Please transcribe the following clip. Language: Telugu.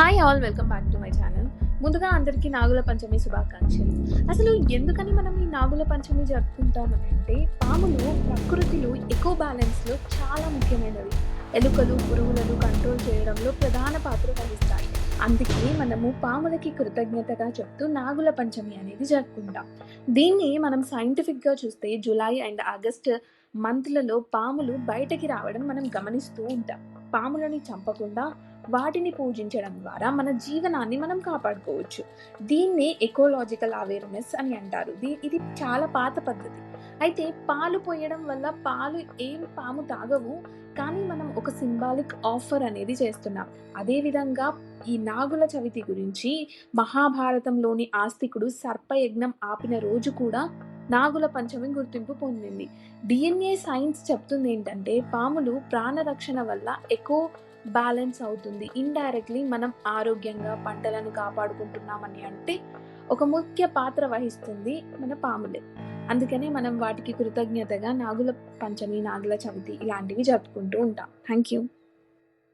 Hi all welcome back to my channel ముందుగా అందరికీ నాగుల పంచమి శుభాకాంక్షలు. అసలు ఎందుకని మనం ఈ నాగుల పంచమి జరుపుకుంటామని అంటే పాములు ప్రకృతిలో ఎకో బ్యాలెన్స్లో చాలా ముఖ్యమైనవి. ఎలుకలు పురుగులను కంట్రోల్ చేయడంలో ప్రధాన పాత్ర వహిస్తాయి. అందుకే మనము పాములకి కృతజ్ఞతగా చెప్తూ నాగుల పంచమి అనేది జరుపుకుంటాం. దీన్ని మనం సైంటిఫిక్గా చూస్తే జూలై అండ్ ఆగస్ట్ మంత్లలో పాములు బయటకి రావడం మనం గమనిస్తూ ఉంటాం. పాములని చంపకుండా వాటిని పూజించడం ద్వారా మన జీవనాన్ని మనం కాపాడుకోవచ్చు. దీన్ని ఎకోలాజికల్ అవేర్నెస్ అని అంటారు. దీ ఇది చాలా పాత పద్ధతి. అయితే పాలు పోయడం వల్ల పాలు ఏం పాము తాగవు కానీ మనం ఒక సింబాలిక్ ఆఫర్ అనేది చేస్తున్నాం. అదేవిధంగా ఈ నాగుల చవితి గురించి మహాభారతంలోని ఆస్తికుడు సర్పయజ్ఞం ఆపిన రోజు కూడా నాగుల పంచమి గుర్తింపు పొందింది. డిఎన్ఏ సైన్స్ చెప్తుంది ఏంటంటే పాములు ప్రాణరక్షణ వల్ల ఎకో బ్యాలెన్స్ అవుతుంది. ఇండైరెక్ట్లీ మనం ఆరోగ్యంగా పంటలను కాపాడుకుంటున్నామని అంటే ఒక ముఖ్య పాత్ర వహిస్తుంది మన పాములే. అందుకనే మనం వాటికి కృతజ్ఞతగా నాగుల పంచమి నాగుల చవితి ఇలాంటివి జరుపుకుంటూ ఉంటాం. Thank you